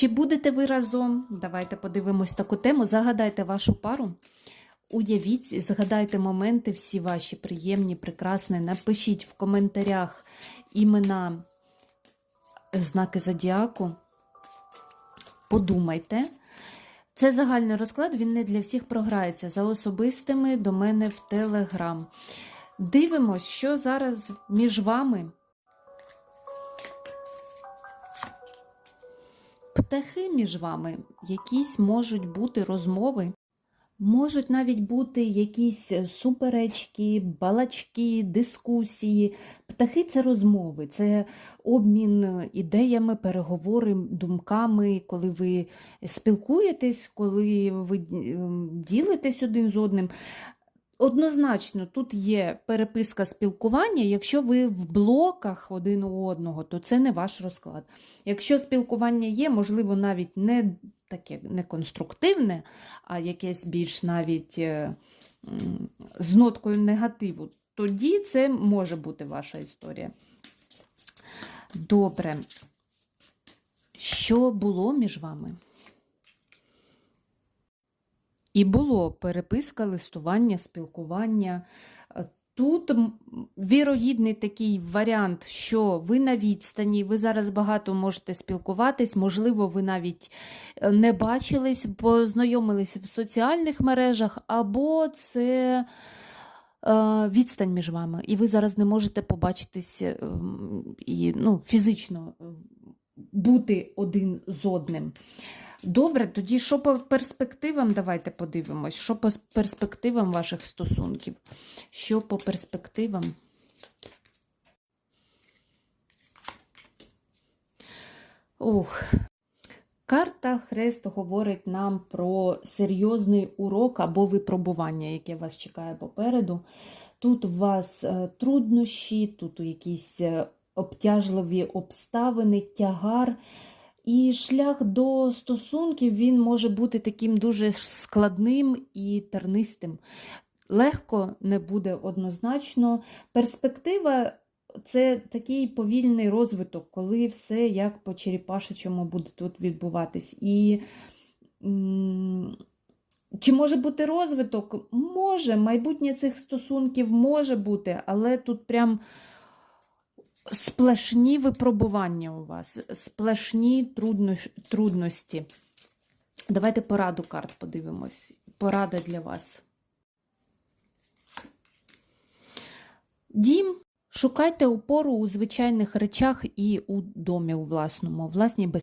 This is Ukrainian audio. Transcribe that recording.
Чи будете ви разом? Давайте подивимось таку тему. Загадайте вашу пару. Уявіть, згадайте моменти всі ваші приємні, прекрасні. Напишіть в коментарях імена, знаки зодіаку. Подумайте. Це загальний розклад, він не для всіх програється. За особистими до мене в Телеграм. Дивимось, що зараз між вами. Птахи між вами, якісь можуть бути розмови, можуть навіть бути якісь суперечки, балачки, дискусії. Птахи це розмови, це обмін ідеями, переговори, думками, коли ви спілкуєтесь, коли ви ділитесь один з одним. Однозначно, тут є переписка спілкування. Якщо ви в блоках один у одного, то це не ваш розклад. Якщо спілкування є, можливо, навіть не таке не конструктивне, а якесь більш навіть е, з ноткою негативу, тоді це може бути ваша історія. Добре. Що було між вами? І було переписка, листування, спілкування. Е, Тут вірогідний такий варіант, що ви на відстані, ви зараз багато можете спілкуватись, можливо, ви навіть е, не бачились, познайомились в соціальних мережах, або це е, відстань між вами, і ви зараз не можете побачитись і ну, фізично бути один з одним. Добре, тоді що по перспективам, давайте подивимось, що по перспективам ваших стосунків? Що по перспективам? Ух. Карта Хрест говорить нам про серйозний урок або випробування, яке вас чекає попереду. Тут у вас е, труднощі, тут якісь е, обтяжливі обставини, тягар. І шлях до стосунків він може бути таким дуже складним і тернистим. Легко не буде однозначно. Перспектива це такий повільний розвиток, коли все як по черепашечому буде тут відбуватись. І чи може бути розвиток? Може, майбутнє цих стосунків може бути, але тут прям сплешні випробування у вас, сплешні трудно- трудності. Давайте пораду карт подивимось. Порада для вас. Дім. Шукайте опору у звичайних речах і у домі у власному, власній безпеці.